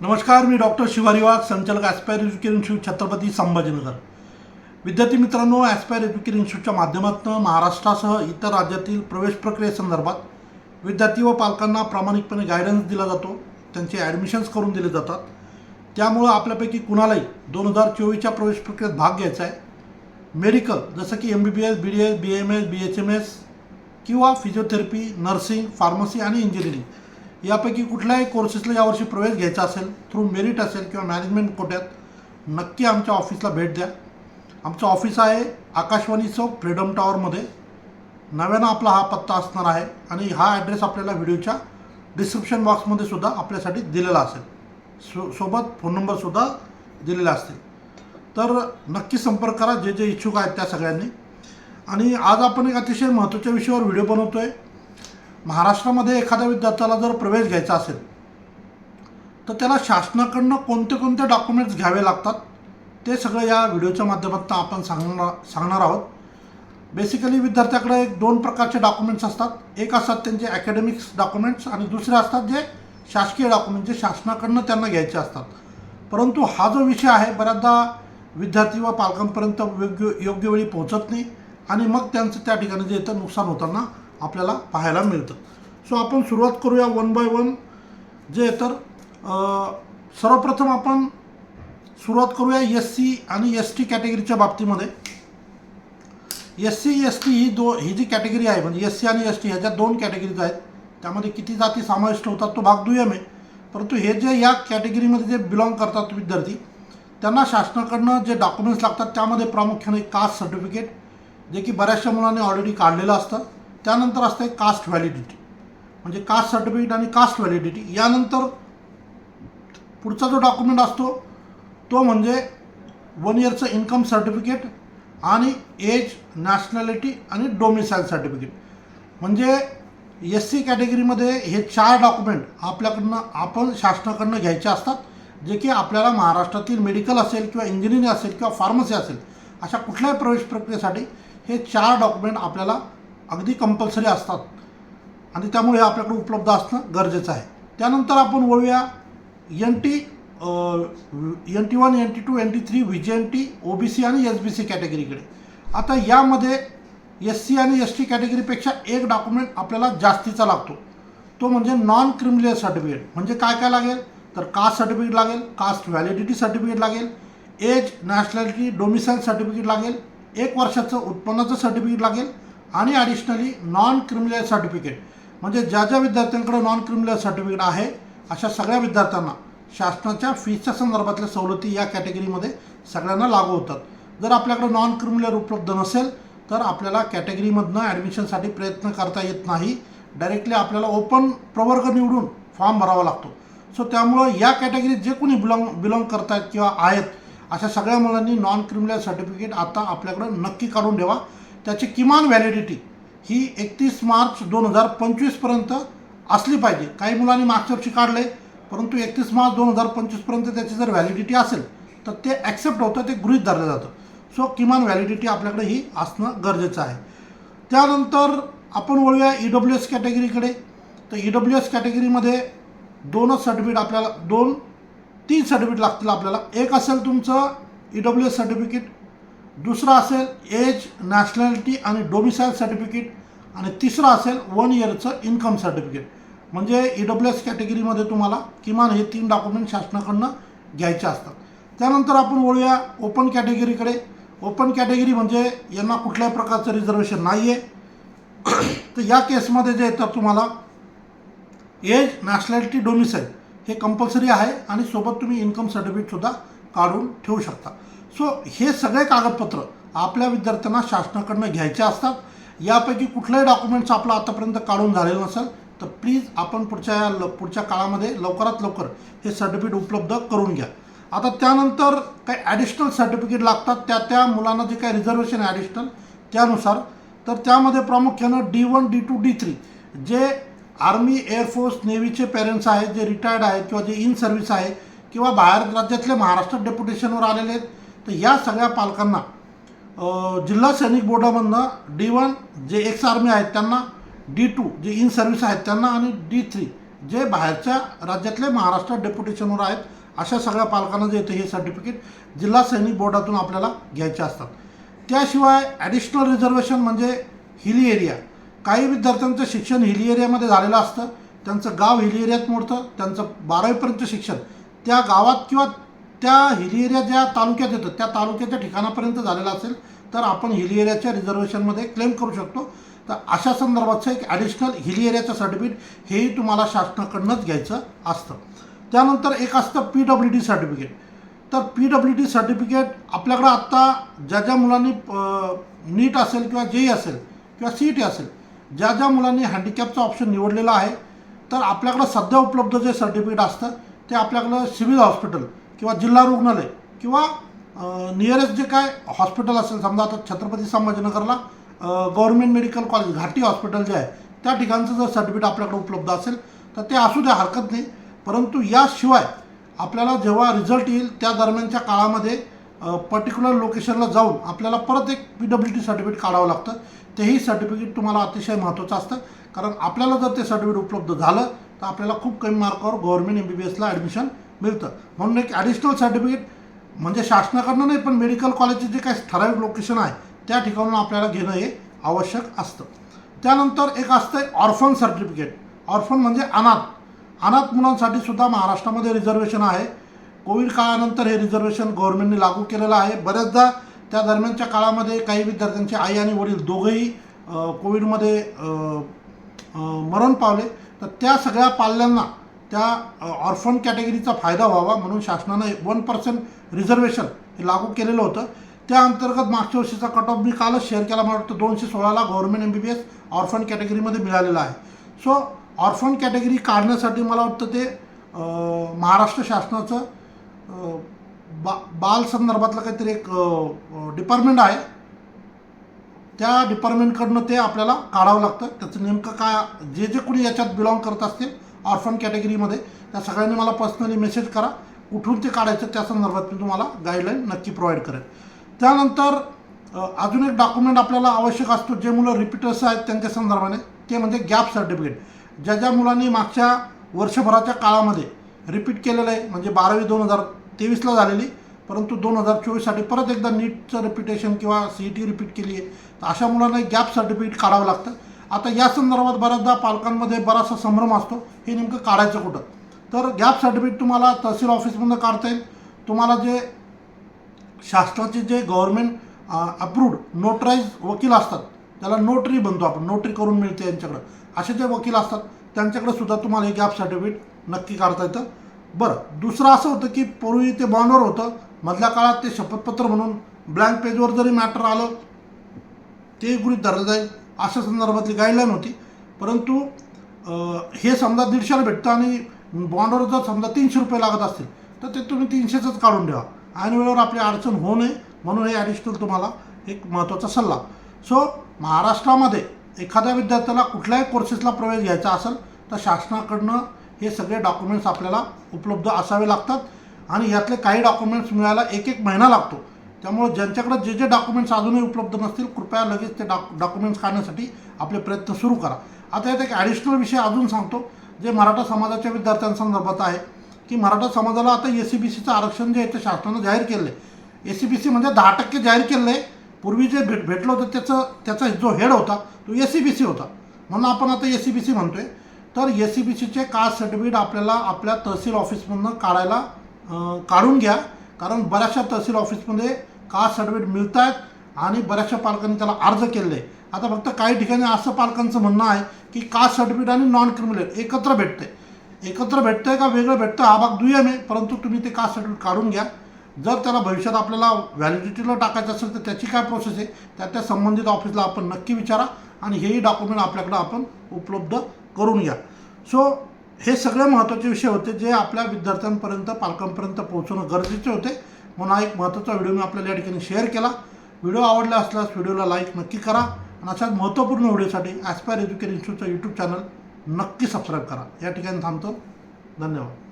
नमस्कार मी डॉक्टर शिवारी वाघ संचालक Aspire Education Institute Chhatrapati Sambhajinagar. विद्यार्थी मित्रांनो ॲस्पायर एज्युकेशन इन्स्टिट्यूटच्या माध्यमातून महाराष्ट्रासह इतर राज्यातील प्रवेश प्रक्रियेसंदर्भात विद्यार्थी व पालकांना प्रामाणिकपणे गायडन्स दिला जातो. त्यांचे ॲडमिशन्स करून दिले जातात. त्यामुळं आपल्यापैकी कुणालाही दोन हजार चोवीसच्या प्रवेश प्रक्रियेत भाग घ्यायचा आहे. मेडिकल जसं की M B B S B D S B M S B H M S किंवा फिजिओथेरपी नर्सिंग फार्मसी आणि इंजिनिअरिंग यापैकी कुठल्याही कोर्सेसला यावर्षी प्रवेश घ्यायचा असेल थ्रू मेरिट असेल किंवा मॅनेजमेंट कोट्यात नक्की आमच्या ऑफिसला भेट द्या. आमचं ऑफिस आहे आकाशवाणी चौक फ्रीडम टॉवरमध्ये नव्यानं आपला हा पत्ता असणार आहे आणि हा ॲड्रेस आपल्याला व्हिडिओच्या डिस्क्रिप्शन बॉक्समध्ये सुद्धा आपल्यासाठी दिलेला असेल. सो सोबत फोन नंबरसुद्धा दिलेला असतील. तर नक्की संपर्क करा जे जे इच्छुक आहेत त्या सगळ्यांनी. आणि आज आपण एक अतिशय महत्त्वाच्या विषयावर व्हिडिओ बनवतो आहे महाराष्ट्रामध्ये एखाद्या विद्यार्थ्याला जर प्रवेश घ्यायचा असेल तर त्याला शासनाकडनं कोणते कोणते डॉक्युमेंट्स घ्यावे लागतात ते सगळं या व्हिडिओच्या माध्यमातून आपण सांगणार सांगणार आहोत. बेसिकली विद्यार्थ्याकडे एक दोन प्रकारचे डॉक्युमेंट्स असतात. एक असतात त्यांचे अकॅडमिक्स डॉक्युमेंट्स आणि दुसरे असतात जे शासकीय डॉक्युमेंट जे शासनाकडनं त्यांना घ्यायचे असतात. परंतु हा जो विषय आहे बऱ्याचदा विद्यार्थी व पालकांपर्यंत योग्य योग्य वेळी पोहोचत नाही आणि मग त्यांचं त्या ठिकाणी जे येतं नुकसान होताना आपल्याला पाहायला मिळतं. सो आपण सुरुवात करूया वन बाय वन जे तर सर्वप्रथम आपण सुरुवात करूया एस सी आणि एस टी कॅटेगरीच्या बाबतीमध्ये. एस सी एस टी ही दो ही जी कॅटेगरी आहे म्हणजे एस सी आणि एस टी ह्याच्या दोन कॅटेगरीज आहेत त्यामध्ये किती जाती समाविष्ट होतात तो भाग दुय्यम आहे. परंतु हे जे या कॅटेगरीमध्ये जे बिलॉंग करतात विद्यार्थी त्यांना शासनाकडनं जे डॉक्युमेंट्स लागतात त्यामध्ये प्रामुख्याने कास्ट सर्टिफिकेट जे की बऱ्याचशा मुलांनी ऑलरेडी काढलेलं असतं. त्यानंतर असतं आहे कास्ट व्हॅलिडिटी म्हणजे कास्ट सर्टिफिकेट आणि कास्ट व्हॅलिडिटी यानंतर पुढचा जो डॉक्युमेंट असतो तो म्हणजे वन इयरचं इन्कम सर्टिफिकेट आणि एज नॅशनॅलिटी आणि डोमिसाईल सर्टिफिकेट म्हणजे एस सी कॅटेगरीमध्ये हे चार डॉक्युमेंट आपल्याकडनं आपण शासनाकडनं घ्यायचे असतात जे की आपल्याला महाराष्ट्रातील मेडिकल असेल किंवा इंजिनिअरिंग असेल किंवा फार्मसी असेल अशा कुठल्याही प्रवेश प्रक्रियेसाठी हे चार डॉक्युमेंट आपल्याला अगदी कंपल्सरी असतात. आणि त्यामुळे हे आपल्याकडे उपलब्ध असणं गरजेचं आहे. त्यानंतर आपण वळूया N T N T one N T two N T three V J N T O B C आणि एस बी सी कॅटेगरीकडे आता यामध्ये एस सी आणि एस टी कॅटेगरीपेक्षा एक डॉक्युमेंट आपल्याला जास्तीचा लागतो. तो म्हणजे नॉन क्रिमिनल सर्टिफिकेट म्हणजे काय काय लागेल? तर कास्ट सर्टिफिकेट लागेल कास्ट व्हॅलिडिटी सर्टिफिकेट लागेल एज नॅशनॅलिटी डोमिसाईल सर्टिफिकेट लागेल एक वर्षाचं उत्पन्नाचं सर्टिफिकेट लागेल आणि ॲडिशनली नॉन क्रिमिनल सर्टिफिकेट म्हणजे ज्या ज्या विद्यार्थ्यांकडे नॉन क्रिमिनल सर्टिफिकेट आहे अशा सगळ्या विद्यार्थ्यांना शासनाच्या फीच्या संदर्भातल्या सवलती या कॅटेगरीमध्ये सगळ्यांना लागू होतात. जर आपल्याकडे नॉन क्रिमिनल उपलब्ध नसेल तर आपल्याला कॅटेगरीमधनं ॲडमिशनसाठी प्रयत्न करता येत नाही. डायरेक्टली आपल्याला ओपन प्रवर्ग निवडून फॉर्म भरावा लागतो. सो त्यामुळं या कॅटेगरीत जे कोणी बिलॉंग बिलॉंग करत आहेत किंवा आहेत अशा सगळ्या मुलांनी नॉन क्रिमिनल सर्टिफिकेट आता आपल्याकडं नक्की काढून ठेवा. त्याची किमान व्हॅलिडिटी ही एकतीस मार्च दोन हजार पंचवीसपर्यंत असली पाहिजे. काही मुलांनी मागच्या वर्षी काढले परंतु एकतीस मार्च दोन हजार पंचवीसपर्यंत त्याची जर व्हॅलिडिटी असेल तर ते ॲक्सेप्ट होतं ते गृहीत धरलं जातं. सो किमान व्हॅलिडिटी आपल्याकडे ही असणं गरजेचं आहे. त्यानंतर आपण वळूया ई डब्ल्यू एस कॅटेगरीकडे तर ई डब्ल्यू एस कॅटेगरीमध्ये दोनच सर्टिफिकेट आपल्याला दोन तीन सर्टिफिकेट लागतील आपल्याला. एक असेल तुमचं ई डब्ल्यू एस सर्टिफिकेट दुसरं असेल एज नॅशनॅलिटी आणि डोमिसाईल सर्टिफिकेट आणि तिसरं असेल वन इयरचं इन्कम सर्टिफिकेट म्हणजे ई डब्ल्यू एस कॅटेगरीमध्ये तुम्हाला किमान हे तीन डॉक्युमेंट शासनाकडनं घ्यायचे असतात. त्यानंतर आपण वळूया ओपन कॅटेगरीकडे ओपन कॅटेगरी म्हणजे यांना कुठल्याही प्रकारचं रिझर्वेशन नाही आहे तर या केसमध्ये जे येतात तुम्हाला एज नॅशनॅलिटी डोमिसाईल हे कंपल्सरी आहे आणि सोबत तुम्ही इन्कम सर्टिफिकेटसुद्धा काढून ठेवू शकता. सो हे सगळे कागदपत्र आपल्या विद्यार्थ्यांना शासनाकडनं घ्यायचे असतात. यापैकी कुठलंही डॉक्युमेंट्स आपलं आतापर्यंत काढून झालेलं नसेल तर प्लीज आपण पुढच्या ल पुढच्या काळामध्ये लवकरात लवकर हे सर्टिफिकेट उपलब्ध करून घ्या. आता त्यानंतर काही ॲडिशनल सर्टिफिकेट लागतात. त्या त्या मुलांना जे काही रिझर्वेशन आहे ॲडिशनल त्यानुसार. तर त्यामध्ये प्रामुख्यानं D one D two D three जे आर्मी एअरफोर्स नेव्हीचे पेरेंट्स आहेत जे रिटायर्ड आहेत किंवा जे इन सर्व्हिस आहे किंवा बाहेर राज्यातले महाराष्ट्र डेप्युटेशनवर आलेले आहेत तर या सगळ्या पालकांना जिल्हा सैनिक बोर्डामधनं डी वन जे एक्स आर्मी आहेत त्यांना डी टू जे इन सर्व्हिस आहेत त्यांना आणि डी थ्री जे बाहेरच्या राज्यातले महाराष्ट्रात डेप्युटेशनवर आहेत अशा सगळ्या पालकांना जे येतं हे सर्टिफिकेट जिल्हा सैनिक बोर्डातून आपल्याला घ्यायचे असतात. त्याशिवाय ॲडिशनल रिझर्वेशन म्हणजे हिली एरिया काही विद्यार्थ्यांचं शिक्षण हिली एरियामध्ये झालेलं असतं त्यांचं गाव हिली एरियात मोडतं त्यांचं बारावीपर्यंत शिक्षण त्या गावात किंवा त्या हिली एरिया ज्या तालुक्यात येतं त्या तालुक्याच्या ठिकाणापर्यंत झालेलं असेल तर आपण हिली एरियाच्या रिझर्वेशनमध्ये क्लेम करू शकतो. तर अशा संदर्भाचं एक ॲडिशनल हिली एरियाचं सर्टिफिकेट हेही तुम्हाला शासनाकडनंच घ्यायचं असतं. त्यानंतर एक असतं पी डब्ल्यू डी सर्टिफिकेट तर पी डब्ल्यू डी सर्टिफिकेट आपल्याकडं आत्ता ज्या ज्या मुलांनी नीट असेल किंवा जेई असेल किंवा सी टी असेल ज्या ज्या मुलांनी हँडिकॅपचं ऑप्शन निवडलेला आहे तर आपल्याकडं सध्या उपलब्ध जे सर्टिफिकेट असतं ते आपल्याकडं सिव्हिल हॉस्पिटल किंवा जिल्हा रुग्णालय किंवा नियरेस्ट जे काय हॉस्पिटल असेल समजा आता Chhatrapati संभाजीनगरला government medical college Ghati hospital जे आहे त्या ठिकाणचं जर सर्टिफिकेट आपल्याकडे उपलब्ध असेल तर ते असू द्या हरकत नाही. परंतु याशिवाय आपल्याला जेव्हा रिझल्ट येईल त्या दरम्यानच्या काळामध्ये पर्टिक्युलर लोकेशनला जाऊन आपल्याला परत एक पी डब्ल्यू टी सर्टिफिकेट काढावं लागतं. तेही सर्टिफिकेट तुम्हाला अतिशय महत्त्वाचं असतं. कारण आपल्याला जर ते सर्टिफिकेट उपलब्ध झालं तर आपल्याला खूप कमी मार्कावर गव्हर्मेंट एम बी बी एसला ॲडमिशन मिळतं. म्हणून एक ॲडिशनल सर्टिफिकेट म्हणजे शासनाकडनं नाही पण मेडिकल कॉलेजचे जे काही ठराविक लोकेशन आहे त्या ठिकाणून आपल्याला घेणं हे आवश्यक असतं. त्यानंतर एक असतं ऑर्फन सर्टिफिकेट ऑर्फन म्हणजे अनाथ. अनाथ मुलांसाठी सुद्धा महाराष्ट्रामध्ये रिझर्वेशन आहे. कोविड काळानंतर हे रिझर्वेशन गव्हर्नमेंटने लागू केलेलं आहे. बऱ्याचदा त्या दरम्यानच्या काळामध्ये काही विद्यार्थ्यांचे आई आणि वडील दोघंही कोविडमध्ये मरण पावले. तर त्या सगळ्या पाल्यांना त्या ऑर्फन कॅटेगरीचा फायदा व्हावा म्हणून शासनानं वन पर्सेंट रिझर्वेशन हे लागू केलेलं होतं. त्या अंतर्गत मागच्या वर्षीचा कट ऑफ मी कालच शेअर केला. मला वाटतं दोनशे सोळाला government M B B S orphan कॅटेगरीमध्ये मिळालेला आहे. सो ऑर्फन कॅटेगरी काढण्यासाठी मला वाटतं ते महाराष्ट्र शासनाचं बा बाल संदर्भातलं काहीतरी एक डिपार्टमेंट आहे. त्या डिपार्टमेंटकडनं ते आपल्याला काढावं लागतं. त्याचं नेमकं काय जे जे कुणी याच्यात बिलॉंग करत असतील ऑर्फन कॅटेगरीमध्ये त्या सगळ्यांनी मला पर्सनली मेसेज करा. कुठून ते काढायचं त्या संदर्भात मी तुम्हाला गाईडलाईन नक्की प्रोव्हाइड करेन. त्यानंतर अजून एक डॉक्युमेंट आपल्याला आवश्यक असतो जे मुलं रिपीटर्स आहेत त्यांच्या संदर्भाने. ते म्हणजे गॅप सर्टिफिकेट ज्या ज्या मुलांनी मागच्या वर्षभराच्या काळामध्ये रिपीट केलेलं आहे म्हणजे बारावी दोन हजार तेवीसला झालेली परंतु दोन हजार चोवीससाठी परत एकदा नीटचं रिपिटेशन किंवा सी ई टी रिपीट केली आहे तर अशा मुलांना गॅप सर्टिफिकेट काढावं लागतं. आता या संदर्भात बऱ्याचदा पालकांमध्ये बराचसा संभ्रम असतो. हे नेमकं काढायचं कुठं? तर गॅप सर्टिफिकेट तुम्हाला तहसील ऑफिसमधून काढता येईल. तुम्हाला जे शासनाचे जे गव्हर्मेंट अप्रूव्ड नोटराईज वकील असतात त्याला नोटरी बनतो आपण. नोटरी करून मिळते यांच्याकडं. असे जे वकील असतात त्यांच्याकडे सुद्धा तुम्हाला हे गॅप सर्टिफिकेट नक्की काढता येतं. बरं दुसरं असं होतं की पूर्वी ते बॉन्डवर होतं. मधल्या काळात ते शपथपत्र म्हणून ब्लँक पेजवर जरी मॅटर आलं ते गृहित धरलं जाईल. अशा संदर्भातली गाईडलाईन होती. परंतु हे समजा दीडशेला भेटतं आणि बॉन्डवर जर समजा तीनशे रुपये लागत असतील तर ते तुम्ही तीनशेचंच काढून ठेवा. आणि वेळेवर आपली अडचण होऊ नये म्हणून हे ॲडिशनल तुम्हाला एक महत्त्वाचा सल्ला. सो महाराष्ट्रामध्ये एखाद्या विद्यार्थ्याला कुठल्याही कोर्सेसला प्रवेश घ्यायचा असेल तर शासनाकडनं हे सगळे डॉक्युमेंट्स आपल्याला उपलब्ध असावे लागतात. आणि यातले काही डॉक्युमेंट्स मिळायला एक एक महिना लागतो. त्यामुळे ज्यांच्याकडे जे जे डॉक्युमेंट्स अजूनही उपलब्ध नसतील कृपया लगेच ते डॉक डॉक्युमेंट्स काढण्यासाठी आपले प्रयत्न सुरू करा. आता यात एक ॲडिशनल विषय अजून सांगतो जे मराठा समाजाच्या विद्यार्थ्यांसंदर्भात आहे की मराठा समाजाला आता एस सी बी सीचं आरक्षण जे आहे ते शासनानं जाहीर केलं आहे एस सी बी सी म्हणजे दहा टक्के जाहीर केलं आहे पूर्वी जे भेट भेटलं होतं त्याचं त्याचा जो हेड होता तो एस सी बी सी होता. म्हणून आपण आता एस सी बी सी म्हणतो आहे तर एस सी बी सीचे कास्ट सर्टिफिकेट आपल्याला आपल्या तहसील ऑफिसमधनं काढायला काढून घ्या. कारण बऱ्याचशा तहसील ऑफिसमध्ये कास्ट सर्टिफिकेट मिळत आहेत आणि बऱ्याचशा पालकांनी त्याला अर्ज केले आहे आता फक्त काही ठिकाणी असं पालकांचं म्हणणं आहे की कास्ट सर्टिफिकेट आणि नॉन क्रिमिनल एकत्र भेटते एकत्र भेटतं आहे का वेगळं भेटतं? हा भाग दुय्यम आहे परंतु तुम्ही ते कास्ट सर्टिफिकेट काढून घ्या. जर त्याला भविष्यात आपल्याला व्हॅलिडिटीला टाकायचं असेल तर त्याची काय प्रोसेस आहे? त्या त्या संबंधित ऑफिसला आपण नक्की विचारा आणि हेही डॉक्युमेंट आपल्याकडं आपण उपलब्ध करून घ्या. सो हे सगळे महत्त्वाचे विषय होते जे आपल्या विद्यार्थ्यांपर्यंत पालकांपर्यंत पोहोचवणं गरजेचे होते. म्हणून हा एक महत्त्वाचा व्हिडिओ मी आपल्याला या ठिकाणी शेअर केला. व्हिडिओ आवडला असल्यास व्हिडिओला लाईक नक्की करा आणि अशाच महत्त्वपूर्ण व्हिडिओसाठी ॲस्पायर एज्युकेशन इन्स्टिट्यूटचा यूट्यूब चॅनल नक्की सबस्क्राईब करा. या ठिकाणी थांबतो. धन्यवाद.